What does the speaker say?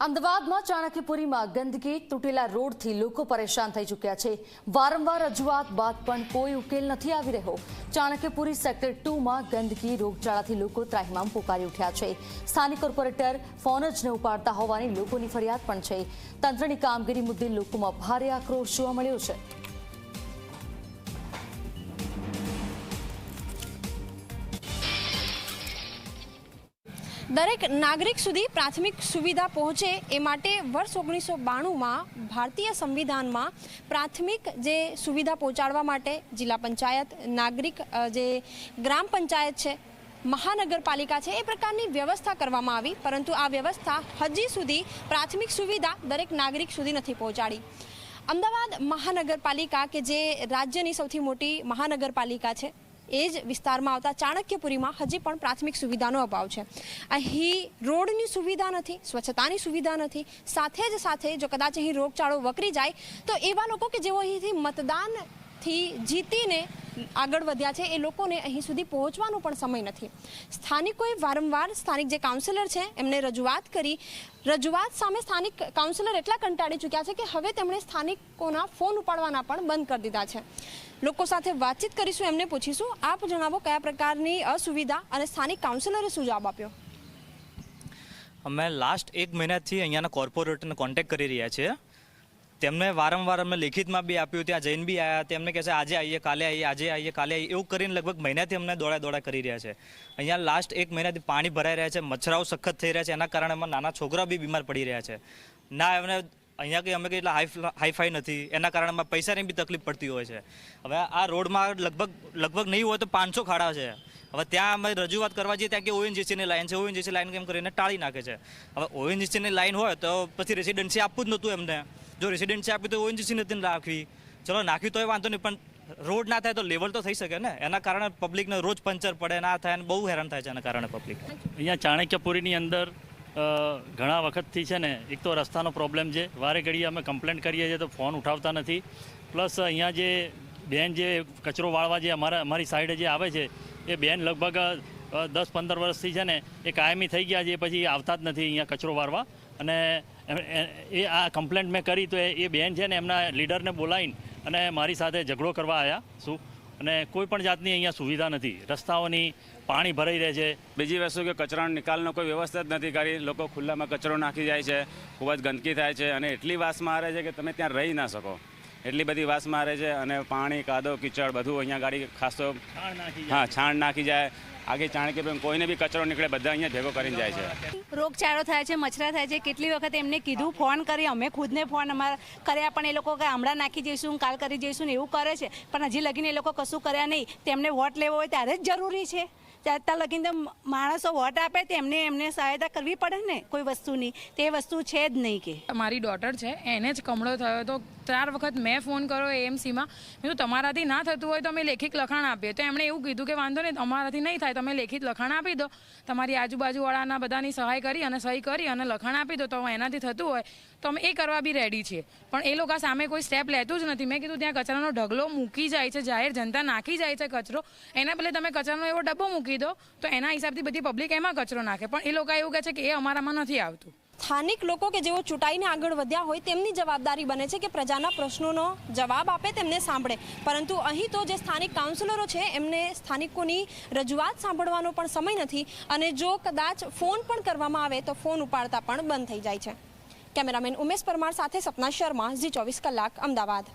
અમદાવાદમાં ચાણક્યપુરીમાં ગંદકી, તૂટેલા રોડથી લોકો પરેશાન થઈ ચૂક્યા છે. વારંવાર રજૂઆત બાદ પણ કોઈ ઉકેલ નથી આવી રહ્યો. ચાણક્યપુરી સેક્ટર ટુમાં ગંદકી રોગચાળાથી લોકો ત્રાહિમામ પોકારી ઉઠ્યા છે. સ્થાનિક કોર્પોરેટર ફોન જ ન ઉપાડતા હોવાની લોકોની ફરિયાદ પણ છે. તંત્રની કામગીરી મુદ્દે લોકોમાં ભારે આક્રોશ જોવા મળ્યો છે. દરેક નાગરિક સુધી પ્રાથમિક સુવિધા પહોંચે એ માટે વર્ષ ઓગણીસો બાણુંમાં ભારતીય સંવિધાનમાં પ્રાથમિક જે સુવિધા પહોંચાડવા માટે જિલ્લા પંચાયત, નાગરિક જે ગ્રામ પંચાયત છે, મહાનગરપાલિકા છે, એ પ્રકારની વ્યવસ્થા કરવામાં આવી. પરંતુ આ વ્યવસ્થા હજી સુધી પ્રાથમિક સુવિધા દરેક નાગરિક સુધી નથી પહોંચાડી. અમદાવાદ મહાનગરપાલિકા કે જે રાજ્યની સૌથી મોટી મહાનગરપાલિકા છે એ જ વિસ્તારમાં આવતા ચાણક્યપુરીમાં હજી પણ પ્રાથમિક સુવિધાનો અભાવ છે. અહીં રોડની સુવિધા નથી, સ્વચ્છતાની સુવિધા નથી. સાથે જ સાથે જો કદાચ અહીં રોગચાળો વકરી જાય, તો એવા લોકો કે જેઓ અહીંથી મતદાનથી જીતીને આગળ વધ્યા છે, એ લોકોને અહીં સુધી પહોંચવાનો પણ સમય નથી. સ્થાનિકોએ વારંવાર સ્થાનિક જે કાઉન્સિલર છે, એમને રજૂઆત કરી. રજૂઆત સામે સ્થાનિક કાઉન્સિલર એટલા કંટાળી ચૂક્યા છે કે હવે તેમણે સ્થાનિકોના ફોન ઉપાડવાના પણ બંધ કરી દીધા છે. લોકો સાથે વાતચીત કરીશું, એમને પૂછીશું, આપ જણાવો કયા પ્રકારની અસુવિધા અને સ્થાનિક કાઉન્સિલરે શું જવાબ આપ્યો? અમે લાસ્ટ એક મહિનાથી અહીંયાના કોર્પોરેટરને કોન્ટેક્ટ કરી રહ્યા છીએ. તેમને વારંવાર અમે લેખિતમાં બી આપ્યું, ત્યાં જઈને બી આવ્યા તેમને કહે છે, આજે આવીએ કાલે આવીએ આજે આવીએ કાલે આવીએ એવું કરીને લગભગ મહિનાથી અમને દોડા દોડા કરી રહ્યા છે. અહીંયા લાસ્ટ એક મહિનાથી પાણી ભરાઈ રહ્યા છે, મચ્છરાઓ સખત થઈ રહ્યા છે, એના કારણે અમે નાના છોકરા બી બીમાર પડી રહ્યા છે. ના, એમને અહીંયા કંઈ અમે કંઈ એટલા હાઈ હાઈફાઈ નથી, એના કારણે અમે પૈસાની બી તકલીફ પડતી હોય છે. હવે આ રોડમાં લગભગ લગભગ નહીં હોય તો પાંચસો ખાડા છે. હવે ત્યાં અમે રજૂઆત કરવા જઈએ, ત્યાં કે ઓએનજીસીની લાઈન છે ઓએનજીસી લાઈન કેમ કરીને ટાળી નાખે છે. હવે ઓએનજીસીની લાઈન હોય તો પછી રેસિડેન્સી આપવું જ નહોતું એમને. જો રેસિડેન્સી આપી તો ઓએનજીસી નથી નાખવી ચલો, નાખ્યું તોય વાંધો નહીં, પણ રોડ ના થાય તો લેવલ તો થઈ શકે ને? એના કારણે પબ્લિકને રોજ પંચર પડે ના થાય અને બહુ હેરાન થાય છે એના કારણે પબ્લિક અહીંયા ચાણક્યપુરીની અંદર ઘણા વખતથી છે ને, એક તો રસ્તાનો પ્રોબ્લેમ છે. વારે ઘડીએ અમે કમ્પ્લેન્ટ કરીએ છીએ તો ફોન ઉઠાવતા નથી. પ્લસ અહીંયા જે બેન જે કચરો વાળવા જે અમારા, અમારી સાઈડે જે આવે છે, એ બેન લગભગ દસ પંદર વર્ષથી છે ને, એ કાયમી થઈ ગયા છે પછી આવતા જ નથી અહીંયા કચરો વાળવા. અને એ- આ કમ્પ્લેન્ટ મેં કરી તો એ બેન છે ને એમના લીડરને બોલાવીને અને મારી સાથે ઝઘડો કરવા આવ્યા શું? અને કોઈ પણ જાતની અહીંયા સુવિધા નથી. રસ્તાઓની પાણી ભરાઈ રહે છે. બીજી વસ્તુ કે કચરાનો નિકાલનો કોઈ વ્યવસ્થા જ નથી કરી. લોકો ખુલ્લામાં કચરો નાખી જાય છે. ખૂબ જ ગંદકી થાય છે. અને એટલી વાસમાં આવે છે કે તમે ત્યાં રહી ના શકો. એટલી બધી વાસ મારે છે અને પાણી કાદો કીચડ બધું અહીંયા ગાડી ખાસ તો છાણ નાખી જાય. હા છાણ નાખી જાય. આગે ચાણક્ય કોઈને બી કચરો નીકળે બધા અહીંયા ભેગો કરીને જાય છે. રોગચાળો થાય છે મચ્છરા થાય છે. કેટલી વખત એમને કીધું ફોન કરી. અમે ખુદને ફોન અમારા કર્યા પણ એ લોકો કે હમણાં નાખી જઈશું કાલ કરી જઈશું ને એવું કરે છે. પણ હજી લગીને એ લોકો કશું કર્યા નહીં. તેમને વોટ લેવો હોય ત્યારે જ જરૂરી છે. ત્યાં લગીને તો માણસો વોટ આપે તેમને એમને સહાયતા કરવી પડે ને કોઈ વસ્તુની. તે વસ્તુ છે જ નહીં કે. મારી ડોટર છે, એને જ કમળો થયો તો ચાર વખત મેં ફોન કર્યો એએમસીમાં. મેં કીધું, તમારાથી ના થતું હોય તો અમે લેખિત લખાણ આપીએ. તો એમણે એવું કીધું કે, વાંધો નહીં તમારાથી નહીં થાય, તમે લેખિત લખાણ આપી દો. તમારી આજુબાજુવાળાના બધાની સહાય કરી અને સહી કરી અને લખાણ આપી દો. તો એનાથી થતું હોય તો અમે એ કરવા બી રેડી છીએ. પણ એ લોકો સામે કોઈ સ્ટેપ લેતું જ નથી. મેં કીધું, ત્યાં કચરાનો ઢગલો મૂકી જાય છે, જાહેર જનતા નાખી જાય છે કચરો. એના બદલે તમે કચરાનો એવો ડબ્બો મૂકી દો તો એના હિસાબથી બધી પબ્લિક એમાં કચરો નાખે. પણ એ લોકો એવું કહે છે કે એ અમારામાં નથી આવતું. સ્થાનિક લોકો કે જેઓ ચૂંટાઈને આગળ વધ્યા હોય, તેમની જવાબદારી બને છે કે પ્રજાના પ્રશ્નોનો જવાબ આપે, તેમને સાંભળે. પરંતુ અહીં તો જે સ્થાનિક કાઉન્સિલરો છે, એમને સ્થાનિકોની રજૂઆત સાંભળવાનો પણ સમય નથી અને જો કદાચ ફોન પણ કરવામાં આવે, તો ફોન ઉપાડતા પણ બંધ થઈ જાય છે. કેમેરામેન ઉમેશ પરમાર સાથે સપના શર્મા, ઝી ચોવીસ કલાક, અમદાવાદ.